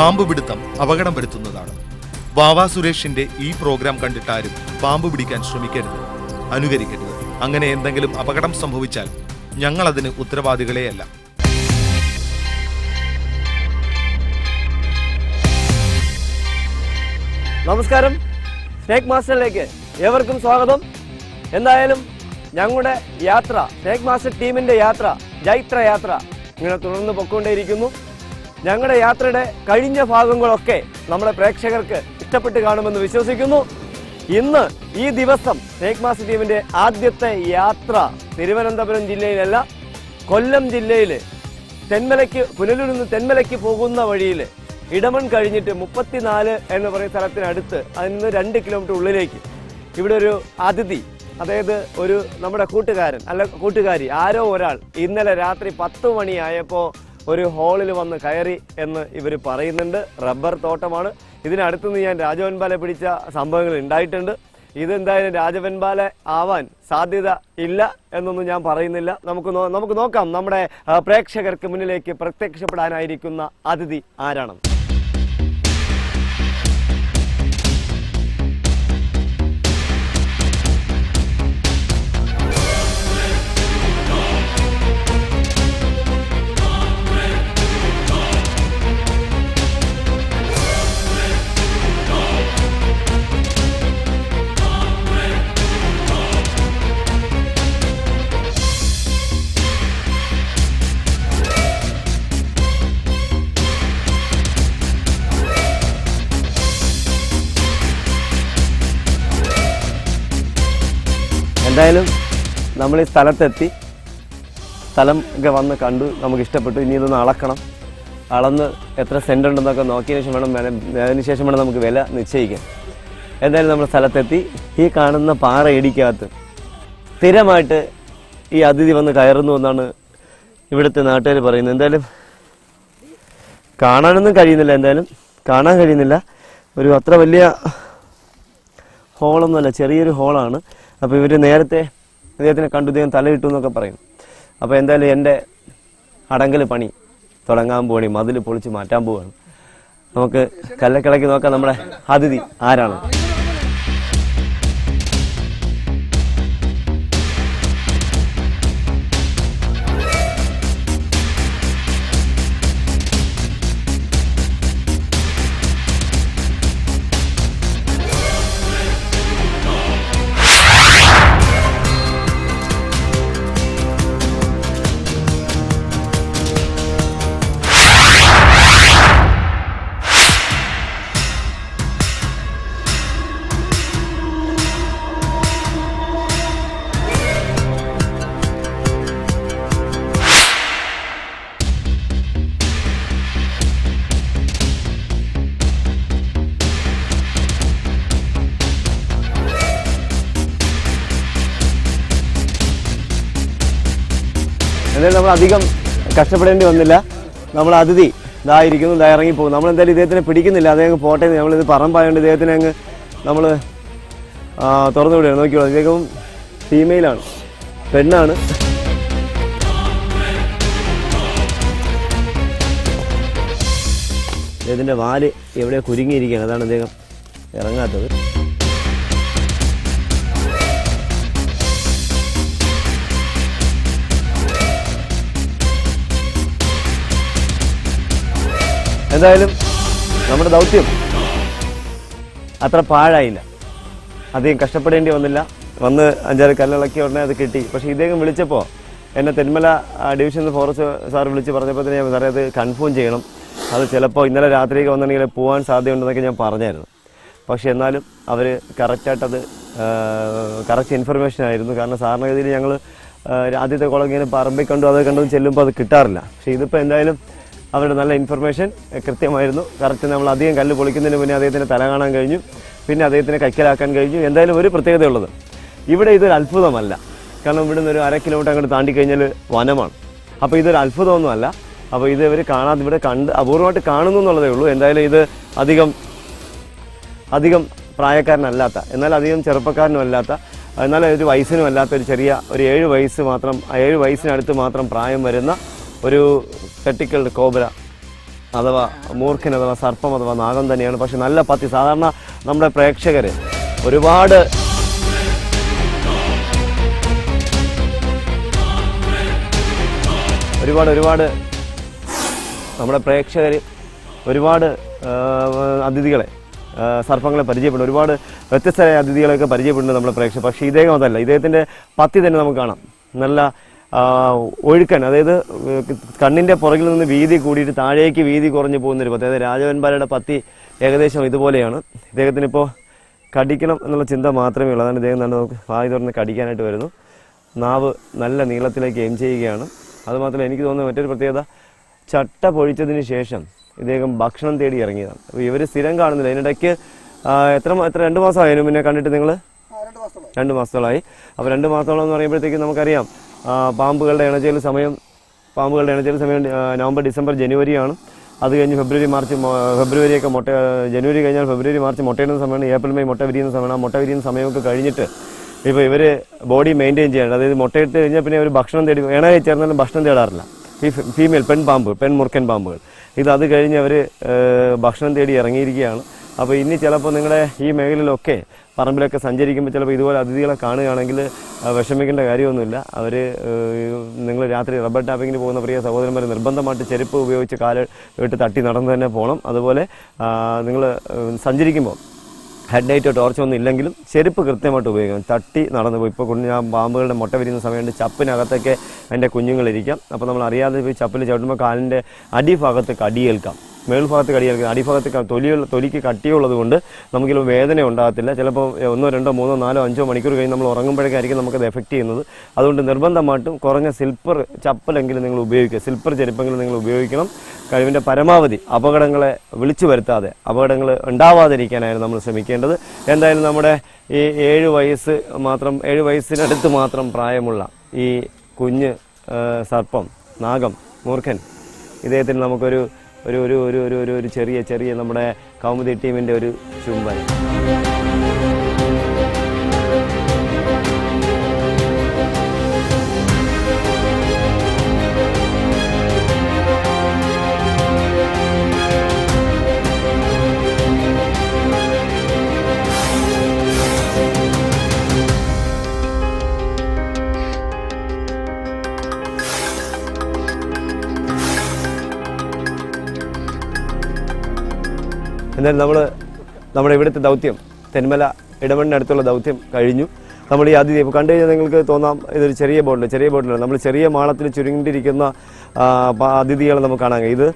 പാമ്പ് പിടുത്തം അപകടം വരുത്തുന്നതാണ് വാവാ സുരേഷിന്റെ ഈ പ്രോഗ്രാം കണ്ടിട്ടാരും പാമ്പ് പിടിക്കാൻ ശ്രമിക്കരുത്. അനുകരിക്കരുത്. അങ്ങനെ എന്തെങ്കിലും അപകടം സംഭവിച്ചാൽ ഞങ്ങൾ അതിന് ഉത്തരവാദികളെയല്ല. നമസ്കാരം. സ്നേക് മാസ്റ്ററിലേക്ക് ഏവർക്കും സ്വാഗതം. എന്തായാലും ഞങ്ങളുടെ യാത്ര സ്നേക് മാസ്റ്റർ ടീമിന്റെ യാത്ര ജൈത്ര യാത്ര ഇങ്ങനെ തുടർന്ന് പൊക്കൊണ്ടേയിരിക്കുന്നു ഞങ്ങളുടെ യാത്രയുടെ കഴിഞ്ഞ ഭാഗങ്ങളൊക്കെ നമ്മുടെ പ്രേക്ഷകർക്ക് ഇഷ്ടപ്പെട്ട് കാണുമെന്ന് വിശ്വസിക്കുന്നു. ഇന്ന് ഈ ദിവസം ടേക്ക് മാസ് ടീമിന്റെ ആദ്യത്തെ യാത്ര തിരുവനന്തപുരം ജില്ലയിലല്ല കൊല്ലം ജില്ലയിൽ തെന്മലയ്ക്ക് പുനലൂരിൽ നിന്ന് തെന്മലയ്ക്ക് പോകുന്ന വഴിയിൽ ഇടമൺ കഴിഞ്ഞിട്ട് മുപ്പത്തിനാല് എന്ന് പറയുന്ന സ്ഥലത്തിനടുത്ത് അതിൽ നിന്ന് രണ്ട് കിലോമീറ്റർ ഉള്ളിലേക്ക്. ഇവിടെ ഒരു അതിഥി അതായത് ഒരു നമ്മുടെ കൂട്ടുകാരൻ അല്ല കൂട്ടുകാരി ആരോ ഒരാൾ ഇന്നലെ രാത്രി പത്ത് മണിയായപ്പോൾ ഒരു ഹോളിൽ വന്ന് കയറി എന്ന് ഇവർ പറയുന്നുണ്ട്. റബ്ബർ തോട്ടമാണ്. ഇതിനടുത്തുനിന്ന് ഞാൻ രാജവൻപാല പിടിച്ച സംഭവങ്ങൾ ഉണ്ടായിട്ടുണ്ട്. ഇതെന്തായാലും രാജവൻപാല ആവാൻ സാധ്യത ഇല്ല എന്നൊന്നും ഞാൻ പറയുന്നില്ല. നമുക്ക് നമുക്ക് നോക്കാം. നമ്മുടെ പ്രേക്ഷകർക്ക് മുന്നിലേക്ക് പ്രത്യക്ഷപ്പെടാനായിരിക്കുന്ന അതിഥി ആരാണ് എന്തായാലും നമ്മൾ ഈ സ്ഥലത്തെത്തി. സ്ഥലം ഒക്കെ വന്ന് കണ്ടു. നമുക്ക് ഇഷ്ടപ്പെട്ടു. ഇനി ഇതൊന്ന് അളക്കണം. അളന്ന് എത്ര സെന്റ് ഉണ്ടെന്നൊക്കെ നോക്കിയതിന് ശേഷം വേണം അതിന് ശേഷം വേണം നമുക്ക് വില നിശ്ചയിക്കാം എന്തായാലും നമ്മൾ സ്ഥലത്തെത്തി. ഈ കാണുന്ന പാറ ഇടിക്കകത്ത് സ്ഥിരമായിട്ട് ഈ അതിഥി വന്ന് കയറുന്നു എന്നാണ് ഇവിടുത്തെ നാട്ടുകാർ പറയുന്നത്. എന്തായാലും കാണാനൊന്നും കഴിയുന്നില്ല എന്തായാലും. കാണാൻ കഴിയുന്നില്ല. ഒരു അത്ര വലിയ ഹോളൊന്നുമല്ല ചെറിയൊരു ഹോളാണ് അപ്പോൾ ഇവർ നേരത്തെ അദ്ദേഹത്തിനെ കണ്ടു ഇദ്ദേഹം തലയിട്ടു എന്നൊക്കെ പറയും. അപ്പോൾ എന്തായാലും എന്റെ അടങ്കൽ പണി തുടങ്ങാൻ പോവാണ് മതിൽ പൊളിച്ച് മാറ്റാൻ പോവാണ്. നമുക്ക് കല്ലക്കിളക്കി നോക്കാം നമ്മുടെ അതിഥി ആരാണ്? എന്തായാലും നമ്മൾ അധികം കഷ്ടപ്പെടേണ്ടി വന്നില്ല. നമ്മൾ അതിഥി ഇതായിരിക്കുന്നു ഇതാ ഇറങ്ങി പോകും നമ്മൾ എന്തായാലും ഇദ്ദേഹത്തിനെ പിടിക്കുന്നില്ല. അദ്ദേഹം പോട്ടെ നമ്മളിത് പറമ്പായതുകൊണ്ട് ഇദ്ദേഹത്തിനെ അങ്ങ് നമ്മൾ തുറന്നു വിടുകയാണ് നോക്കിയോളൂ ഇദ്ദേഹം ഫീമെയിലാണ് പെണ്ണാണ്. ഇദ്ദേഹത്തിന്റെ വാൽ എവിടെയാണ് കുരുങ്ങിയിരിക്കുകയാണ്. അതാണ് അദ്ദേഹം ഇറങ്ങാത്തത്. എന്തായാലും നമ്മുടെ ദൗത്യം അത്ര പാഴായില്ല. അധികം കഷ്ടപ്പെടേണ്ടി വന്നില്ല. വന്ന് അഞ്ചാറ് കല്ലിളക്കി ഉടനെ അത് കിട്ടി. പക്ഷേ ഇദ്ദേഹം വിളിച്ചപ്പോൾ എന്നെ തെന്മല ഡിവിഷൻ ഫോറസ്റ്റ് സാർ വിളിച്ച് പറഞ്ഞപ്പോൾ തന്നെ ഞാൻ സാറേ അത് കൺഫേം ചെയ്യണം. അത് ചിലപ്പോൾ ഇന്നലെ രാത്രിയൊക്കെ വന്നിട്ടുണ്ടെങ്കിൽ പോകാൻ സാധ്യതയുണ്ടെന്നൊക്കെ ഞാൻ പറഞ്ഞായിരുന്നു. പക്ഷേ എന്നാലും അവർ കറക്റ്റായിട്ടത് കറക്റ്റ് ഇൻഫർമേഷൻ ആയിരുന്നു. കാരണം സാധാരണഗതിയിൽ ഞങ്ങൾ ആദ്യത്തെ കുളം ഇങ്ങനെ പറമ്പിൽ കണ്ടു അത് കണ്ടു ചെല്ലുമ്പോൾ അത് കിട്ടാറില്ല. പക്ഷേ ഇതിപ്പോൾ എന്തായാലും അവരുടെ നല്ല ഇൻഫർമേഷൻ കൃത്യമായിരുന്നു. കറക്റ്റ് നമ്മൾ അധികം കല്ല് പൊളിക്കുന്നതിന് മുന്നേ അദ്ദേഹത്തിന് തല കാണാൻ കഴിഞ്ഞു. പിന്നെ അദ്ദേഹത്തിനെ കൈക്കലാക്കാൻ കഴിഞ്ഞു. എന്തായാലും ഒരു പ്രത്യേകതയുള്ളത് ഇവിടെ ഇതൊരു അത്ഭുതമല്ല. കാരണം ഇവിടുന്ന് ഒരു അര കിലോമീറ്റർ അങ്ങോട്ട് താണ്ടി കഴിഞ്ഞാൽ വനമാണ്. അപ്പോൾ ഇതൊരു അത്ഭുതമൊന്നുമല്ല. അപ്പോൾ ഇത് ഇവർ കാണാതെ ഇവിടെ കണ്ട് അപൂർവമായിട്ട് കാണുന്നു എന്നുള്ളതേ ഉള്ളൂ. എന്തായാലും ഇത് അധികം അധികം പ്രായക്കാരനല്ലാത്ത എന്നാൽ അധികം ചെറുപ്പക്കാരനും അല്ലാത്ത എന്നാൽ ഒരു വയസ്സിനും അല്ലാത്ത ഒരു ചെറിയ ഒരു ഏഴ് വയസ്സ് മാത്രം ഏഴ് വയസ്സിനടുത്ത് മാത്രം പ്രായം വരുന്ന ഒരു തെട്ടിക്കൽ കോബ്ര അഥവാ മൂർഖൻ അഥവാ സർപ്പം അഥവാ നാഗം തന്നെയാണ്. പക്ഷെ നല്ല പത്തി. സാധാരണ നമ്മുടെ പ്രേക്ഷകർ ഒരുപാട് ഒരുപാട് ഒരുപാട് നമ്മുടെ പ്രേക്ഷകർ ഒരുപാട് അതിഥികളെ സർപ്പങ്ങളെ പരിചയപ്പെടും ഒരുപാട് വ്യത്യസ്തരായ അതിഥികളെയൊക്കെ പരിചയപ്പെടുന്നുണ്ട് നമ്മുടെ പ്രേക്ഷകർ പക്ഷേ ഇദ്ദേഹം അതല്ല. ഇദ്ദേഹത്തിന്റെ പത്തി തന്നെ നമുക്ക് കാണാം. നല്ല ഒഴുക്കൻ അതായത് കണ്ണിന്റെ പുറകിൽ നിന്ന് വീതി കൂടിയിട്ട് താഴേക്ക് വീതി കുറഞ്ഞു പോകുന്നൊരു പത്തി അതായത് രാജവൻപാലയുടെ പത്തി ഏകദേശം ഇതുപോലെയാണ്. ഇദ്ദേഹത്തിന് ഇപ്പോൾ കടിക്കണം എന്നുള്ള ചിന്ത മാത്രമേ ഉള്ളൂ. അതാണ് ഇദ്ദേഹം തന്നെ നമുക്ക് വായി തുറന്ന് കടിക്കാനായിട്ട് വരുന്നു. നാവ് നല്ല നീളത്തിലേക്ക് എയിം ചെയ്യുകയാണ്. അതുമാത്രമല്ല എനിക്ക് തോന്നുന്ന മറ്റൊരു പ്രത്യേകത ചട്ട പൊഴിച്ചതിന് ശേഷം ഇദ്ദേഹം ഭക്ഷണം തേടി ഇറങ്ങിയതാണ്. അപ്പോൾ ഇവർ സ്ഥിരം കാണുന്നില്ല. അതിനിടയ്ക്ക് എത്ര എത്ര രണ്ട് മാസമായിരുന്നു പിന്നെ കണ്ടിട്ട് നിങ്ങൾ രണ്ട് മാസത്തോളമായി. അപ്പോൾ രണ്ട് മാസത്തോളം എന്ന് പറയുമ്പോഴത്തേക്കും നമുക്കറിയാം പാമ്പുകളുടെ ഇണചേൽ സമയം പാമ്പുകളുടെ ഇണചേൽ സമയം നവംബർ ഡിസംബർ ജനുവരിയാണ്. അത് കഴിഞ്ഞ് ഫെബ്രുവരി മാർച്ച് ഫെബ്രുവരിയൊക്കെ മുട്ട ജനുവരി കഴിഞ്ഞാൽ ഫെബ്രുവരി മാർച്ച് മുട്ടയിടുന്ന സമയമാണ് ഏപ്രിൽ മെയ് മുട്ട വിരിയുന്ന സമയമാണ്. ആ മുട്ട വിരിയുന്ന സമയമൊക്കെ കഴിഞ്ഞിട്ട് ഇപ്പോൾ ഇവർ ബോഡി മെയിന്റെയിൻ ചെയ്യണം. അതായത് മുട്ടയിട്ട് കഴിഞ്ഞാൽ പിന്നെ അവർ ഭക്ഷണം തേടി ഇണയെ ചേർന്നാലും ഭക്ഷണം തേടാറില്ല. ഈ ഫീമെയിൽ പെൺ പാമ്പ് പെൺ മുറുക്കൻ പാമ്പുകൾ. ഇത് അത് കഴിഞ്ഞ് അവർ ഭക്ഷണം തേടി ഇറങ്ങിയിരിക്കുകയാണ്. അപ്പോൾ ഇനി ചിലപ്പോൾ നിങ്ങളുടെ ഈ മേഖലയിലൊക്കെ പറമ്പിലൊക്കെ സഞ്ചരിക്കുമ്പോൾ ചിലപ്പോൾ ഇതുപോലെ അതിഥികളെ കാണുകയാണെങ്കിൽ വിഷമിക്കേണ്ട കാര്യമൊന്നുമില്ല. അവർ നിങ്ങൾ രാത്രി റബ്ബർ ടാപ്പിങ്ങിന് പോകുന്ന പ്രിയ സഹോദരന്മാർ നിർബന്ധമായിട്ട് ചെരുപ്പ് ഉപയോഗിച്ച് കാൽ ഇട്ട് തട്ടി നടന്ന് തന്നെ പോകണം അതുപോലെ നിങ്ങൾ സഞ്ചരിക്കുമ്പോൾ ഹെഡ് ലൈറ്റോ ടോർച്ചോ ഒന്നും ഇല്ലെങ്കിലും ചെരുപ്പ് കൃത്യമായിട്ട് ഉപയോഗിക്കണം. തട്ടി നടന്നു പോയി. ഇപ്പോൾ കുഞ്ഞ് ഞാൻ പാമ്പുകളുടെ മുട്ട വിരിയുന്ന സമയത്ത് ചപ്പിനകത്തൊക്കെ അതിന്റെ കുഞ്ഞുങ്ങളിരിക്കാം. അപ്പോൾ നമ്മൾ അറിയാതെ പോയി ചപ്പിൽ ചവിട്ടുമ്പോൾ കാലിന്റെ അടിഭാഗത്ത് കടിയേൽക്കാം. മേൽഭാഗത്ത് കടിയേൽക്കുന്നത് അടിഭാഗത്ത് തൊലിയുള്ള തൊലിക്ക് കട്ടിയുള്ളത് കൊണ്ട് നമുക്ക് ചിലപ്പോൾ വേദന ഉണ്ടാകത്തില്ല. ചിലപ്പോൾ ഒന്നോ രണ്ടോ മൂന്നോ നാലോ അഞ്ചോ മണിക്കൂർ കഴിഞ്ഞ് നമ്മൾ ഉറങ്ങുമ്പോഴേക്കായിരിക്കും നമുക്കത് എഫക്റ്റ് ചെയ്യുന്നത്. അതുകൊണ്ട് നിർബന്ധമായിട്ടും കുറഞ്ഞ സിൽപ്പർ ചപ്പലെങ്കിലും നിങ്ങൾ ഉപയോഗിക്കുക. സിൽപ്പർ ചെരുപ്പെങ്കിലും നിങ്ങൾ ഉപയോഗിക്കണം. കഴിവിന്റെ പരമാവധി അപകടങ്ങളെ വിളിച്ചു വരുത്താതെ അപകടങ്ങൾ ഉണ്ടാവാതിരിക്കാനായിരുന്നു നമ്മൾ ശ്രമിക്കേണ്ടത്. എന്തായാലും നമ്മുടെ ഈ ഏഴ് വയസ്സ് മാത്രം ഏഴ് വയസ്സിനടുത്ത് മാത്രം പ്രായമുള്ള ഈ കുഞ്ഞ് സർപ്പം നാഗം മൂർഖൻ ഇദ്ദേഹത്തിന് നമുക്കൊരു ഒരു ഒരു ഒരു ഒരു ഒരു ചെറിയ ചെറിയ നമ്മുടെ കൗമുദി ടീമിന്റെ ഒരു ചുംബനം. എന്തായാലും നമ്മൾ നമ്മുടെ ഇവിടുത്തെ ദൗത്യം തെന്മല ഇടമണ്ണിനടുത്തുള്ള ദൗത്യം കഴിഞ്ഞു. നമ്മൾ ഈ ഇപ്പോൾ കണ്ടു കഴിഞ്ഞാൽ നിങ്ങൾക്ക് തോന്നാം ഇതൊരു ചെറിയ ബോട്ടിൽ ചെറിയ ബോട്ടിലാണ് നമ്മൾ ചെറിയ മാളത്തിൽ ചുരുങ്ങിയിരിക്കുന്ന അതിഥികളെ നമുക്ക് കാണാൻ ഇത്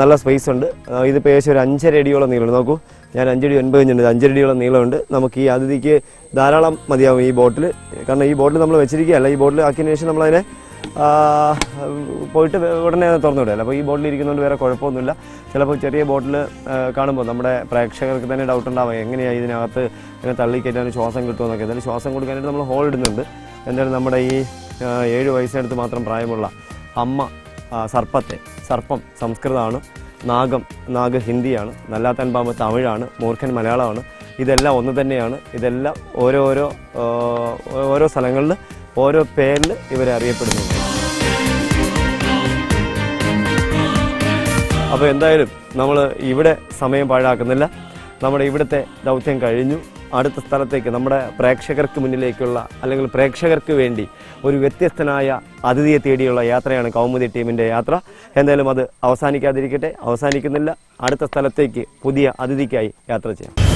നല്ല സ്പേസ് ഉണ്ട്. ഇത് ഏകദേശം ഒരു അഞ്ചര അടിയോളം നീളമുണ്ട്. നോക്കൂ ഞാൻ അഞ്ചടി ഒൻപത് ഇഞ്ചുണ്ട്. അഞ്ചരടിയോളം നീളമുണ്ട്. നമുക്ക് ഈ അതിഥിക്ക് ധാരാളം മതിയാവും ഈ ബോട്ടിൽ കാരണം ഈ ബോട്ടിൽ നമ്മൾ വെച്ചിരിക്കുകയല്ല. ഈ ബോട്ടിൽ ആക്കിയതിനു ശേഷം നമ്മളതിനെ പോയിട്ട് ഉടനെ തുറന്നു വിടില്ല അപ്പോൾ ഈ ബോട്ടിൽ ഇരിക്കുന്നതുകൊണ്ട് വേറെ കുഴപ്പമൊന്നുമില്ല. ചിലപ്പോൾ ചെറിയ ബോട്ടിൽ കാണുമ്പോൾ നമ്മുടെ പ്രേക്ഷകർക്ക് തന്നെ ഡൗട്ട് ഉണ്ടാവും. എങ്ങനെയാണ് ഇതിനകത്ത് ഇങ്ങനെ തള്ളിക്കയറ്റാൻ ശ്വാസം കിട്ടുമെന്നൊക്കെ എന്തായാലും ശ്വാസം കൊടുക്കാനായിട്ട് നമ്മൾ ഹോൾ ഇടുന്നുണ്ട്. എന്തായാലും നമ്മുടെ ഈ ഏഴ് വയസ്സിനടുത്ത് മാത്രം പ്രായമുള്ള അമ്മ സർപ്പത്തെ സർപ്പം സംസ്കൃതമാണ്. നാഗം നാഗ് ഹിന്ദിയാണ്. നല്ലാത്തൻ പാമ്പ് തമിഴാണ്. മൂർഖൻ മലയാളമാണ്. ഇതെല്ലാം ഒന്ന് തന്നെയാണ്. ഇതെല്ലാം ഓരോരോ ഓരോ സ്ഥലങ്ങളിൽ ഓരോ പേരിൽ ഇവരെ അറിയപ്പെടുന്നുണ്ട് അപ്പോൾ എന്തായാലും നമ്മൾ ഇവിടെ സമയം പാഴാക്കുന്നില്ല. നമ്മുടെ ഇവിടുത്തെ ദൗത്യം കഴിഞ്ഞു. അടുത്ത സ്ഥലത്തേക്ക് നമ്മുടെ പ്രേക്ഷകർക്ക് മുന്നിലേക്കുള്ള അല്ലെങ്കിൽ പ്രേക്ഷകർക്ക് വേണ്ടി ഒരു വ്യത്യസ്തനായ അതിഥിയെ തേടിയുള്ള യാത്രയാണ് കൗമുദി ടീമിന്റെ യാത്ര. എന്തായാലും അത് അവസാനിക്കാതിരിക്കട്ടെ. അവസാനിക്കുന്നില്ല. അടുത്ത സ്ഥലത്തേക്ക് പുതിയ അതിഥിക്കായി യാത്ര ചെയ്യാം.